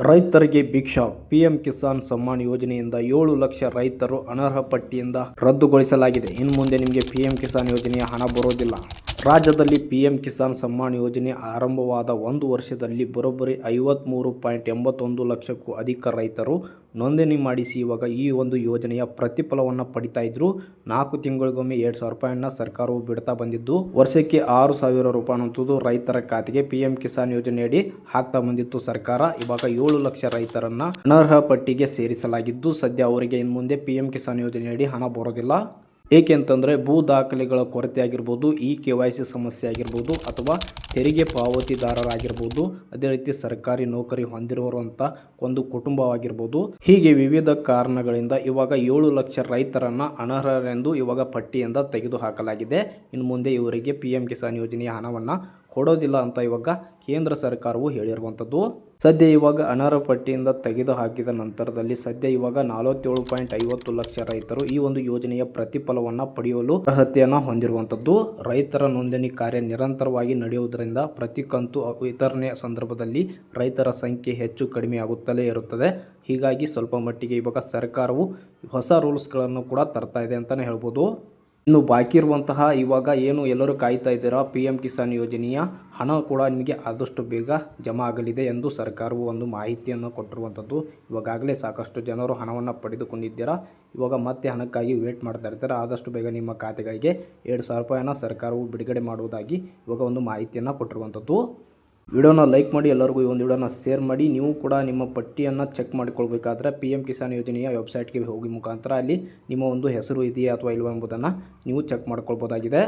ರೈತರಿಗೆ ಭಿಕ್ಷಾ, ಪಿಎಂ ಕಿಸಾನ್ ಸಮ್ಮಾನ್ ಯೋಜನೆಯಿಂದ ಏಳು ಲಕ್ಷ ರೈತರು ಅನರ್ಹ ಪಟ್ಟಿಯಿಂದ ರದ್ದುಗೊಳಿಸಲಾಗಿದೆ. ಇನ್ನು ಮುಂದೆ ನಿಮಗೆ ಪಿಎಂ ಕಿಸಾನ್ ಯೋಜನೆಯ ಹಣ ಬರೋದಿಲ್ಲ. ರಾಜ್ಯದಲ್ಲಿ ಪಿಎಂ ಕಿಸಾನ್ ಸಮ್ಮಾನ್ ಯೋಜನೆ ಆರಂಭವಾದ ಒಂದು ವರ್ಷದಲ್ಲಿ ಬರೋಬ್ಬರಿ ಐವತ್ತ್ಮೂರು ಪಾಯಿಂಟ್ ಎಂಬತ್ತೊಂದು ಲಕ್ಷಕ್ಕೂ ಅಧಿಕ ರೈತರು ನೋಂದಣಿ ಮಾಡಿಸಿ ಇವಾಗ ಈ ಒಂದು ಯೋಜನೆಯ ಪ್ರತಿಫಲವನ್ನು ಪಡಿತಾ ಇದ್ರು. ನಾಲ್ಕು ತಿಂಗಳಿಗೊಮ್ಮೆ ಎರಡು ಸಾವಿರ ರೂಪಾಯಿಯನ್ನು ಸರ್ಕಾರವು ಬಿಡ್ತಾ ಬಂದಿದ್ದು, ವರ್ಷಕ್ಕೆ ಆರು ಸಾವಿರ ರೂಪಾಯಿ ಅಂತದ್ದು ರೈತರ ಖಾತೆಗೆ ಪಿ ಎಂ ಕಿಸಾನ್ ಯೋಜನೆಯಡಿ ಹಾಕ್ತಾ ಬಂದಿತ್ತು ಸರ್ಕಾರ. ಇವಾಗ ಏಳು ಲಕ್ಷ ರೈತರನ್ನ ಅನರ್ಹ ಪಟ್ಟಿಗೆ ಸೇರಿಸಲಾಗಿದ್ದು, ಸದ್ಯ ಅವರಿಗೆ ಇನ್ನು ಮುಂದೆ ಪಿ ಎಂ ಕಿಸಾನ್ ಯೋಜನೆಯಡಿ ಹಣ ಬರೋದಿಲ್ಲ. ಏಕೆಂತಂದರೆ ಭೂ ದಾಖಲೆಗಳ ಕೊರತೆ ಆಗಿರ್ಬೋದು ಇ ಕೆ ವೈ ಸಿ ಸಮಸ್ಯೆ ಆಗಿರ್ಬೋದು ಅಥವಾ ತೆರಿಗೆ ಪಾವತಿದಾರರಾಗಿರ್ಬೋದು, ಅದೇ ರೀತಿ ಸರ್ಕಾರಿ ನೌಕರಿ ಹೊಂದಿರುವಂಥ ಒಂದು ಕುಟುಂಬವಾಗಿರ್ಬೋದು. ಹೀಗೆ ವಿವಿಧ ಕಾರಣಗಳಿಂದ ಇವಾಗ ಏಳು ಲಕ್ಷ ರೈತರನ್ನು ಅನರ್ಹರೆಂದು ಇವಾಗ ಪಟ್ಟಿಯಿಂದ ತೆಗೆದು ಹಾಕಲಾಗಿದೆ ಇನ್ನು ಮುಂದೆ ಇವರಿಗೆ ಪಿ ಎಂ ಕಿಸಾನ್ ಯೋಜನೆಯ ಹಣವನ್ನು ಕೊಡೋದಿಲ್ಲ ಅಂತ ಇವಾಗ ಕೇಂದ್ರ ಸರ್ಕಾರವು ಹೇಳಿರುವಂಥದ್ದು. ಸದ್ಯ ಇವಾಗ ಅನರ್ಹ ಪಟ್ಟಿಯಿಂದ ತೆಗೆದು ಹಾಕಿದ ನಂತರದಲ್ಲಿ ಸದ್ಯ ಇವಾಗ ನಲವತ್ತೇಳು ಪಾಯಿಂಟ್ ಐವತ್ತು ಲಕ್ಷ ರೈತರು ಈ ಒಂದು ಯೋಜನೆಯ ಪ್ರತಿಫಲವನ್ನು ಪಡೆಯಲು ಅರ್ಹತೆಯನ್ನು ಹೊಂದಿರುವಂಥದ್ದು. ರೈತರ ನೋಂದಣಿ ಕಾರ್ಯ ನಿರಂತರವಾಗಿ ನಡೆಯುವುದರಿಂದ ಪ್ರತಿ ಕಂತು ವಿತರಣೆ ಸಂದರ್ಭದಲ್ಲಿ ರೈತರ ಸಂಖ್ಯೆ ಹೆಚ್ಚು ಕಡಿಮೆ ಆಗುತ್ತಲೇ ಇರುತ್ತದೆ. ಹೀಗಾಗಿ ಸ್ವಲ್ಪ ಮಟ್ಟಿಗೆ ಇವಾಗ ಸರ್ಕಾರವು ಹೊಸ ರೂಲ್ಸ್ಗಳನ್ನು ಕೂಡ ತರ್ತಾ ಇದೆ ಅಂತಲೇ ಹೇಳ್ಬೋದು. ಇನ್ನು ಬಾಕಿ ಇರುವಂತಹ ಇವಾಗ ಏನು ಎಲ್ಲರೂ ಕಾಯ್ತಾ ಇದ್ದೀರಾ? ಪಿ ಎಂ ಕಿಸಾನ್ ಯೋಜನೆಯ ಹಣ ಕೂಡ ನಿಮಗೆ ಆದಷ್ಟು ಬೇಗ ಜಮಾ ಆಗಲಿದೆ ಎಂದು ಸರ್ಕಾರವು ಒಂದು ಮಾಹಿತಿಯನ್ನು ಕೊಟ್ಟಿರುವಂಥದ್ದು. ಇವಾಗಲೇ ಸಾಕಷ್ಟು ಜನರು ಹಣವನ್ನು ಪಡೆದುಕೊಂಡಿದ್ದೀರಾ? ಇವಾಗ ಮತ್ತೆ ಹಣಕ್ಕಾಗಿ ವೇಟ್ ಮಾಡ್ತಾ ಇರ್ತಾರೆ? ಆದಷ್ಟು ಬೇಗ ನಿಮ್ಮ ಖಾತೆಗಳಿಗೆ ಎರಡು ಸಾವಿರ ರೂಪಾಯಿನ ಸರ್ಕಾರವು ಬಿಡುಗಡೆ ಮಾಡುವುದಾಗಿ ಇವಾಗ ಒಂದು ಮಾಹಿತಿಯನ್ನು ಕೊಟ್ಟಿರುವಂಥದ್ದು. ವಿಡಿಯೋನ ಲೈಕ್ ಮಾಡಿ, ಎಲ್ಲರಿಗೂ ಈ ಒಂದು ವಿಡಿಯೋನ ಶೇರ್ ಮಾಡಿ. ನೀವು ಕೂಡ ನಿಮ್ಮ ಪಟ್ಟಿಯನ್ನು ಚೆಕ್ ಮಾಡಿಕೊಳ್ಬೇಕಾದ್ರೆ ಪಿ ಎಂ ಕಿಸಾನ್ ಯೋಜನೆಯ ವೆಬ್ಸೈಟ್ಗೆ ಹೋಗಿ ಮುಖಾಂತರ ಅಲ್ಲಿ ನಿಮ್ಮ ಒಂದು ಹೆಸರು ಇದೆಯಾ ಅಥವಾ ಇಲ್ವಾ ಎಂಬುದನ್ನು ನೀವು ಚೆಕ್ ಮಾಡ್ಕೊಳ್ಬೋದಾಗಿದೆ.